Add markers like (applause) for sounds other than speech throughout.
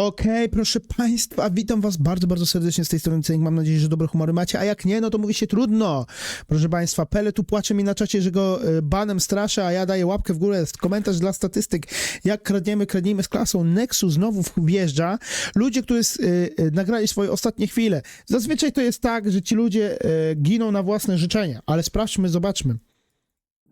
Okej, proszę Państwa, witam Was bardzo, bardzo serdecznie z tej strony Cenik. Mam nadzieję, że dobre humory macie, a jak nie, no to mówi się trudno. Proszę Państwa, Pele tu płacze mi na czacie, że go e, banem straszę, a ja daję łapkę w górę, komentarz dla statystyk. Jak kradniemy, kradniemy z klasą. Nexus znowu wjeżdża. Ludzie, którzy e, e, nagrali swoje ostatnie chwile. Zazwyczaj to jest tak, że ci ludzie giną na własne życzenia, ale sprawdźmy, zobaczmy.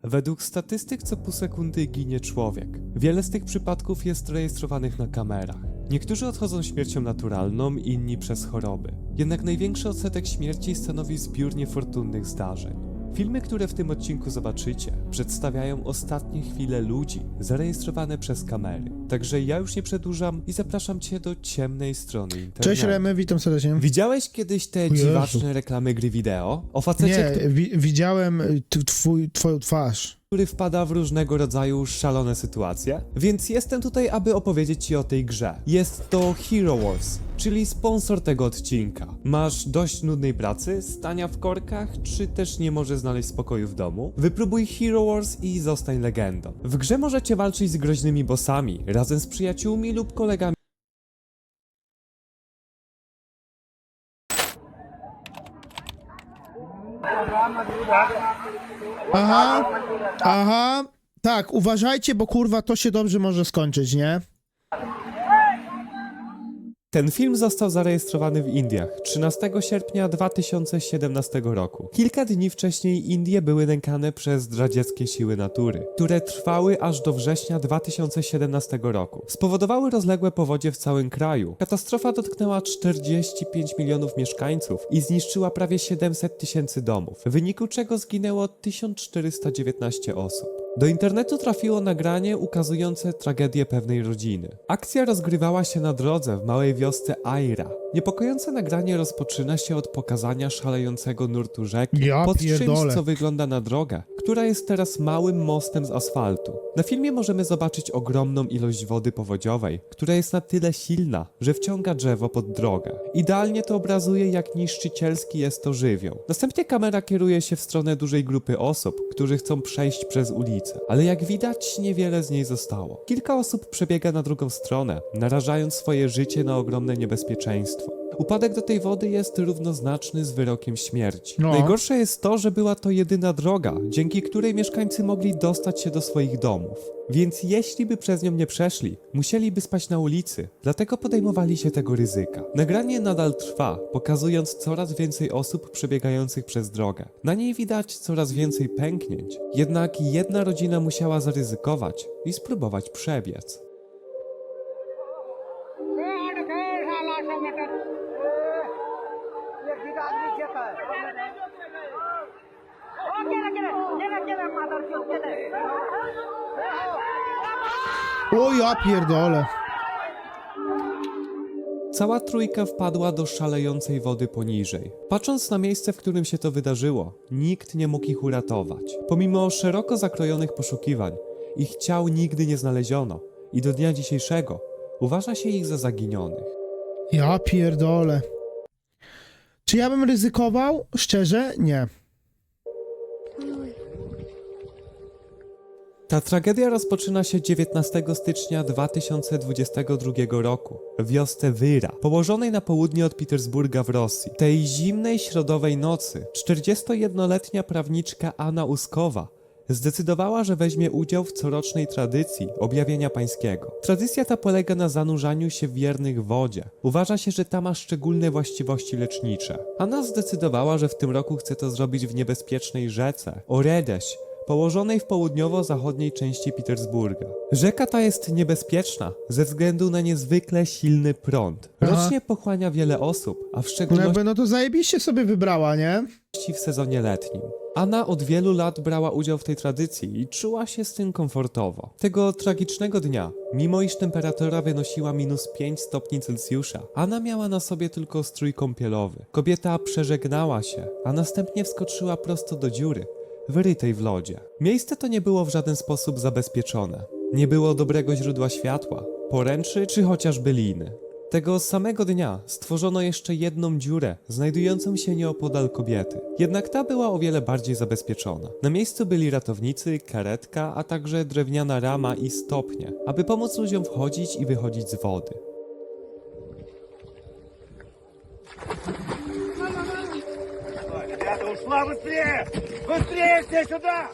Według statystyk co pół sekundy ginie człowiek. Wiele z tych przypadków jest rejestrowanych na kamerach. Niektórzy odchodzą śmiercią naturalną, inni przez choroby. Jednak największy odsetek śmierci stanowi zbiór niefortunnych zdarzeń. Filmy, które w tym odcinku zobaczycie, przedstawiają ostatnie chwile ludzi zarejestrowane przez kamery. Także ja już nie przedłużam i zapraszam cię do ciemnej strony internetu. Cześć Remy, witam serdecznie. Widziałeś kiedyś te dziwaczne reklamy gry wideo? O facecie, Nie, wi- widziałem e, t- twój, twoją twarz. Który wpada w różnego rodzaju szalone sytuacje, więc jestem tutaj, aby opowiedzieć Ci o tej grze. Jest to Hero Wars, czyli sponsor tego odcinka. Masz dość nudnej pracy, stania w korkach, czy też nie możesz znaleźć spokoju w domu? Wypróbuj Hero Wars i zostań legendą. W grze możecie walczyć z groźnymi bossami, razem z przyjaciółmi lub kolegami Aha, aha. Tak, uważajcie, bo kurwa to się dobrze może skończyć, nie? Ten film został zarejestrowany w Indiach 13 sierpnia 2017 roku. Kilka dni wcześniej Indie były nękane przez zdradzieckie siły natury, które trwały aż do września 2017 roku. Spowodowały rozległe powodzie w całym kraju. Katastrofa dotknęła 45 milionów mieszkańców i zniszczyła prawie 700 tysięcy domów, w wyniku czego zginęło 1419 osób. Do internetu trafiło nagranie ukazujące tragedię pewnej rodziny. Akcja rozgrywała się na drodze w małej wiosce Aira. Niepokojące nagranie rozpoczyna się od pokazania szalejącego nurtu rzeki Ja pod czymś, co wygląda na drogę, która jest teraz małym mostem z asfaltu. Na filmie możemy zobaczyć ogromną ilość wody powodziowej, która jest na tyle silna, że wciąga drzewo pod drogę. Idealnie to obrazuje, jak niszczycielski jest to żywioł. Następnie kamera kieruje się w stronę dużej grupy osób, którzy chcą przejść przez ulicę, ale jak widać, niewiele z niej zostało. Kilka osób przebiega na drugą stronę, narażając swoje życie na ogromne niebezpieczeństwo. Upadek do tej wody jest równoznaczny z wyrokiem śmierci. No. Najgorsze jest to, że była to jedyna droga, dzięki której mieszkańcy mogli dostać się do swoich domów. Więc jeśli by przez nią nie przeszli, musieliby spać na ulicy, dlatego podejmowali się tego ryzyka. Nagranie nadal trwa, pokazując coraz więcej osób przebiegających przez drogę. Na niej widać coraz więcej pęknięć, jednak jedna rodzina musiała zaryzykować i spróbować przebiec. सा मटर ये गीत आदमी खेता है ओ केले केले केले केले मदर क्यों केले O ja pierdolę. Cała trójka wpadła do szalejącej wody poniżej. Patrząc na miejsce, w którym się to wydarzyło, nikt nie mógł ich uratować. Pomimo szeroko zakrojonych poszukiwań, ich ciał nigdy nie znaleziono i do dnia dzisiejszego uważa się ich za zaginionych. Ja pierdolę. Czy ja bym ryzykował? Szczerze? Nie. Ta tragedia rozpoczyna się 19 stycznia 2022 roku w wiosce Wyra, położonej na południe od Petersburga w Rosji. Tej zimnej środowej nocy 41-letnia prawniczka Anna Uskowa zdecydowała, że weźmie udział w corocznej tradycji objawienia pańskiego. Tradycja ta polega na zanurzaniu się wiernych w wodzie. Uważa się, że ta ma szczególne właściwości lecznicze. Anna zdecydowała, że w tym roku chce to zrobić w niebezpiecznej rzece Oredeś, położonej w południowo-zachodniej części Petersburga. Rzeka ta jest niebezpieczna ze względu na niezwykle silny prąd. Aha. Rocznie pochłania wiele osób, a w No szczególności jakby, no to zajebiście sobie wybrała, nie? w sezonie letnim. Anna od wielu lat brała udział w tej tradycji i czuła się z tym komfortowo. Tego tragicznego dnia, mimo iż temperatura wynosiła minus 5 stopni Celsjusza, Anna miała na sobie tylko strój kąpielowy. Kobieta przeżegnała się, a następnie wskoczyła prosto do dziury, wyrytej w lodzie. Miejsce to nie było w żaden sposób zabezpieczone. Nie było dobrego źródła światła, poręczy czy chociażby liny. Tego samego dnia stworzono jeszcze jedną dziurę, znajdującą się nieopodal kobiety. Jednak ta była o wiele bardziej zabezpieczona. Na miejscu byli ratownicy, karetka, a także drewniana rama i stopnie, aby pomóc ludziom wchodzić i wychodzić z wody. ушла быстрее! Быстрее все сюда!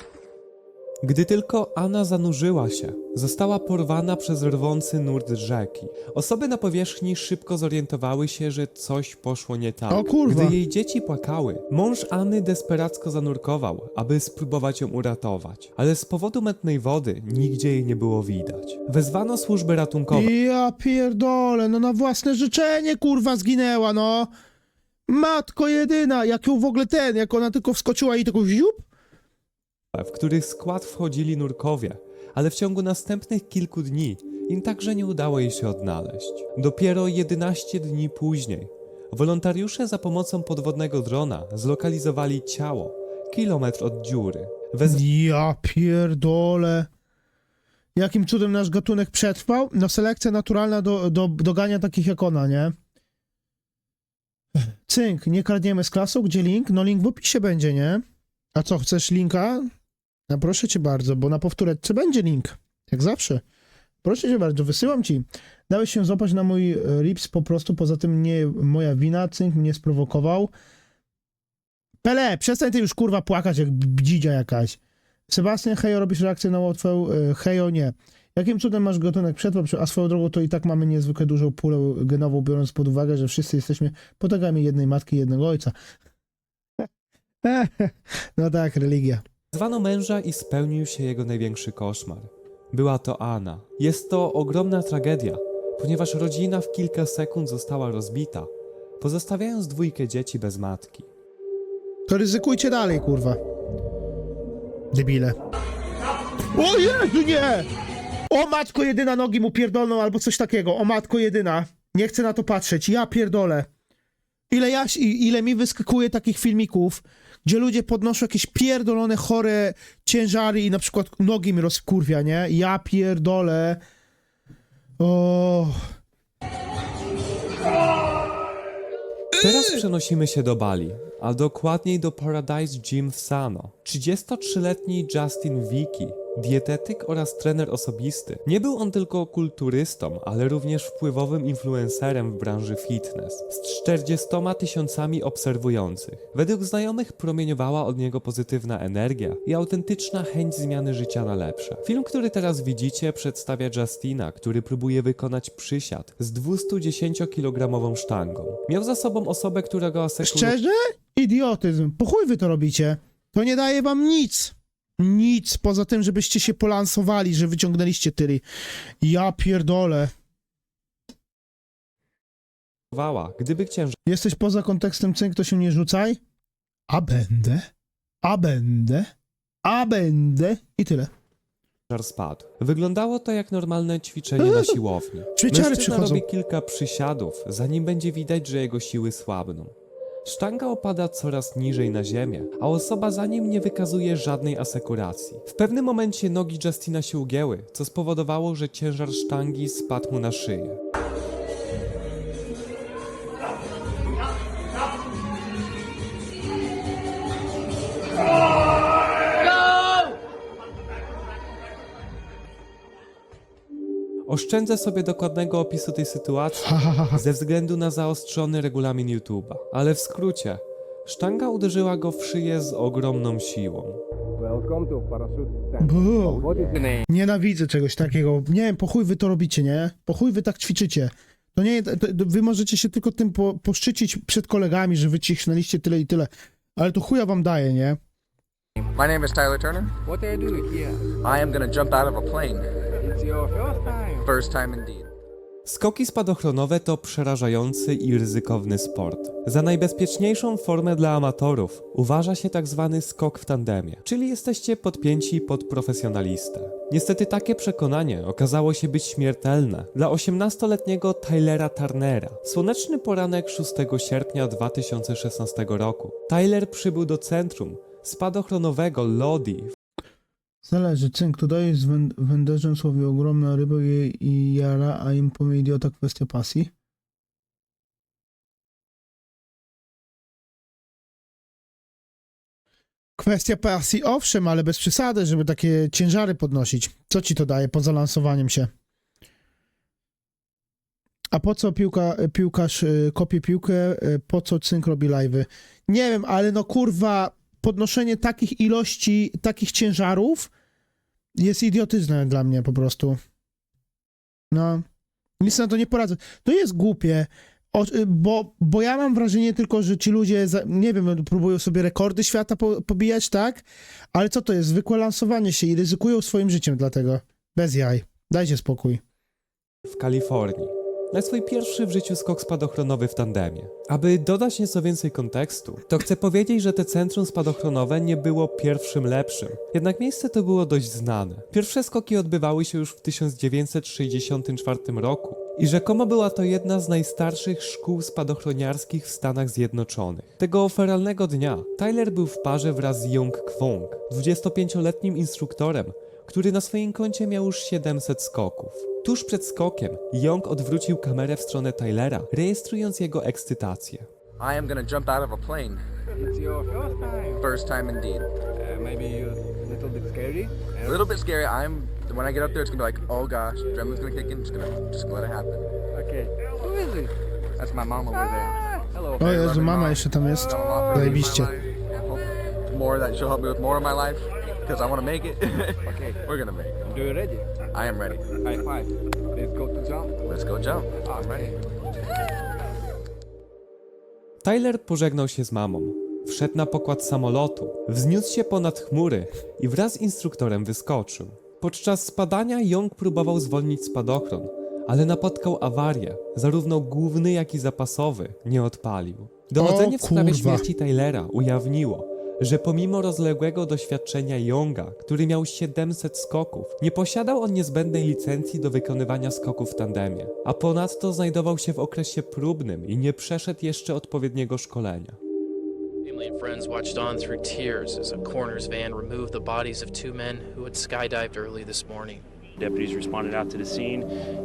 Gdy tylko Anna zanurzyła się, została porwana przez rwący nurt rzeki. Osoby na powierzchni szybko zorientowały się, że coś poszło nie tak. O kurwa. Gdy jej dzieci płakały, mąż Anny desperacko zanurkował, aby spróbować ją uratować. Ale z powodu mętnej wody nigdzie jej nie było widać. Wezwano służby ratunkowe. Ja pierdolę, no na własne życzenie kurwa zginęła, no. Matko jedyna, jak ją w ogóle ten, jak ona tylko wskoczyła i tylko ziup. w których skład wchodzili nurkowie, ale w ciągu następnych kilku dni im także nie udało jej się odnaleźć. Dopiero 11 dni później wolontariusze za pomocą podwodnego drona zlokalizowali ciało kilometr od dziury. Wez... Ja pierdolę. Jakim cudem nasz gatunek przetrwał? No selekcja naturalna do, do, dogania takich jak ona, nie? Cynk, nie kradniemy z klasą, gdzie link? No link w opisie będzie, nie? A co, chcesz linka? No proszę cię bardzo, bo na powtóreczce będzie link. Jak zawsze. Proszę cię bardzo, wysyłam ci. Dałeś się złapać na mój e, rips po prostu, poza tym nie moja wina, cynk mnie sprowokował. Pele, przestań ty już kurwa płakać jak bdzidzia jakaś. Sebastian, hejo, robisz reakcję na łatwą, e, hejo, nie. Jakim cudem masz gatunek przetrwał, a swoją drogą to i tak mamy niezwykle dużą pulę genową, biorąc pod uwagę, że wszyscy jesteśmy potegami jednej matki i jednego ojca. (laughs) No tak, religia. Wezwano męża i spełnił się jego największy koszmar. Była to Anna. Jest to ogromna tragedia, ponieważ rodzina w kilka sekund została rozbita, pozostawiając dwójkę dzieci bez matki. To ryzykujcie dalej, kurwa. Debile. O Jezu, nie! O matko jedyna, nogi mu pierdolną albo coś takiego. O matko jedyna. Nie chcę na to patrzeć. Ja pierdolę. Ile, ja, ile mi wyskakuje takich filmików, gdzie ludzie podnoszą jakieś pierdolone, chore ciężary i na przykład nogi mi rozkurwia, nie? Ja pierdolę. O. Teraz przenosimy się do Bali, a dokładniej do Paradise Gym w Sano. 33-letni Justin Wiki, dietetyk oraz trener osobisty. Nie był on tylko kulturystą, ale również wpływowym influencerem w branży fitness, z 40 tysiącami obserwujących. Według znajomych promieniowała od niego pozytywna energia i autentyczna chęć zmiany życia na lepsze. Film, który teraz widzicie, przedstawia Justina, który próbuje wykonać przysiad z 210-kilogramową sztangą. Miał za sobą osobę, która go asekuruje. Szczerze? Idiotyzm. Po chuj wy to robicie. To nie daje wam nic. Nic, poza tym, żebyście się polansowali, że wyciągnęliście tyry. Ja pierdolę. Gdyby ciężar Jesteś poza kontekstem cynk, to się nie rzucaj. A będę. A będę. A będę. I tyle. spadł. Wyglądało to jak normalne ćwiczenie na (laughs) siłowni. Mężczyzna przychodzą. robi kilka przysiadów, zanim będzie widać, że jego siły słabną. Sztanga opada coraz niżej na ziemię, a osoba za nim nie wykazuje żadnej asekuracji. W pewnym momencie nogi Justina się ugięły, co spowodowało, że ciężar sztangi spadł mu na szyję. Oszczędzę sobie dokładnego opisu tej sytuacji (laughs) ze względu na zaostrzony regulamin YouTube'a. Ale w skrócie, sztanga uderzyła go w szyję z ogromną siłą. Nienawidzę czegoś takiego. Nie wiem, po chuj wy to robicie, nie? Po chuj wy tak ćwiczycie. To nie, to, to wy możecie się tylko tym po, poszczycić przed kolegami, że wycisnęliście tyle i tyle. Ale to chuja wam daje, nie? My name is Tyler Turner. What they do here? I am to jump out of a plane. It's your first time. First time indeed. Skoki spadochronowe to przerażający i ryzykowny sport. Za najbezpieczniejszą formę dla amatorów uważa się tak zwany skok w tandemie, czyli jesteście podpięci pod profesjonalistę. Niestety takie przekonanie okazało się być śmiertelne dla 18-letniego Tylera Turnera. Słoneczny poranek 6 sierpnia 2016 roku. Tyler przybył do centrum spadochronowego Lodi Zależy, cynk, tu dajesz z węd- węderzem słowie ogromna ryba i, i jara, a im powie idiota kwestia pasji. Kwestia pasji, owszem, ale bez przesady, żeby takie ciężary podnosić. Co ci to daje poza lansowaniem się? A po co piłka, piłkarz y, kopie piłkę, y, po co cynk robi live'y? Nie wiem, ale no kurwa, podnoszenie takich ilości, takich ciężarów jest idiotyzmem dla mnie po prostu. No, nic na to nie poradzę. To jest głupie, y, bo, bo ja mam wrażenie tylko, że ci ludzie, nie wiem, próbują sobie rekordy świata po, pobijać, tak? Ale co to jest? Zwykłe lansowanie się i ryzykują swoim życiem dlatego. Bez jaj. Dajcie spokój. w Kalifornii. Na swój pierwszy w życiu skok spadochronowy w tandemie. Aby dodać nieco więcej kontekstu, to chcę powiedzieć, że te centrum spadochronowe nie było pierwszym lepszym. Jednak miejsce to było dość znane. Pierwsze skoki odbywały się już w 1964 roku i rzekomo była to jedna z najstarszych szkół spadochroniarskich w Stanach Zjednoczonych. Tego feralnego dnia Tyler był w parze wraz z Young Kwong, 25-letnim instruktorem, który na swoim koncie miał już 700 skoków. Tuż przed skokiem Young odwrócił kamerę w stronę Tylera, rejestrując jego ekscytację. I am gonna jump out of a plane. It's your first time. First time indeed. Uh, maybe a little bit scary. A little bit scary. I'm when I get up there, it's gonna be like, oh gosh, adrenaline's gonna kick in. Just gonna, just gonna let it happen. Okay. Who is it? That's my mom over there. Hello. O Jezu, mama jeszcze tam jest. Zajebiście. More that she'll help me with more of my life because I want to make it. (laughs) Okay. We're gonna make it. Do you ready? I am ready. High five. Let's go to jump. Let's go jump. I'm ready. Tyler pożegnał się z mamą. Wszedł na pokład samolotu, wzniósł się ponad chmury i wraz z instruktorem wyskoczył. Podczas spadania Young próbował zwolnić spadochron, ale napotkał awarię. Zarówno główny, jak i zapasowy nie odpalił. Dochodzenie w sprawie kurwa. śmierci Tylera ujawniło, że pomimo rozległego doświadczenia Younga, który miał 700 skoków, nie posiadał on niezbędnej licencji do wykonywania skoków w tandemie, a ponadto znajdował się w okresie próbnym i nie przeszedł jeszcze odpowiedniego szkolenia. Family and. Deputies responded out to the scene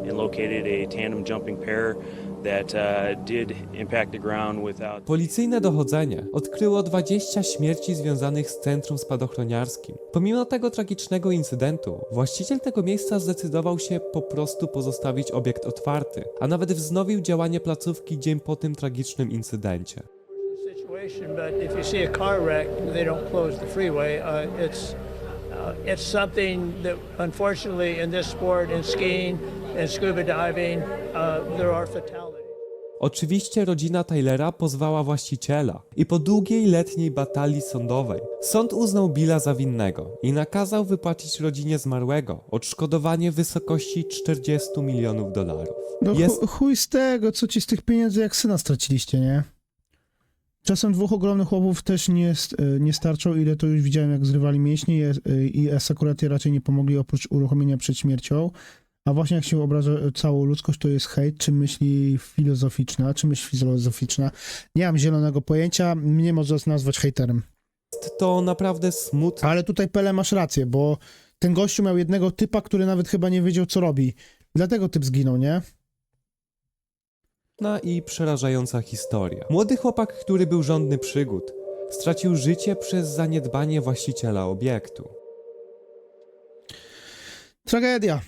and located a tandem jumping pair that uh, did impact the ground without Policyjne dochodzenie odkryło 20 śmierci związanych z centrum spadochroniarskim. Pomimo tego tragicznego incydentu, właściciel tego miejsca zdecydował się po prostu pozostawić obiekt otwarty, a nawet wznowił działanie placówki dzień po tym tragicznym incydencie. but if you see a car wreck, they don't close the freeway. Uh, it's uh, it's something that, unfortunately, in this sport, in skiing and scuba diving, uh, there are fatalities. Oczywiście rodzina Tylera pozwała właściciela i po długiej letniej batalii sądowej sąd uznał Billa za winnego i nakazał wypłacić rodzinie zmarłego odszkodowanie w wysokości 40 milionów dolarów. No Jest chu- chuj z tego, co ci z tych pieniędzy jak syna straciliście, nie? Czasem dwóch ogromnych chłopów też nie, y, nie starczą, ile to już widziałem, jak zrywali mięśnie i, asakuraty raczej nie pomogli oprócz uruchomienia przed śmiercią. A właśnie jak się obraża y, całą ludzkość, to jest hejt, czy myśli filozoficzna, czy myśl filozoficzna. Nie mam zielonego pojęcia, mnie można nazwać hejterem. to naprawdę smutna Ale tutaj Pele masz rację, bo ten gościu miał jednego typa, który nawet chyba nie wiedział, co robi. Dlatego typ zginął, nie? I przerażająca historia. Młody chłopak, który był żądny przygód, stracił życie przez zaniedbanie właściciela obiektu. Tragedia.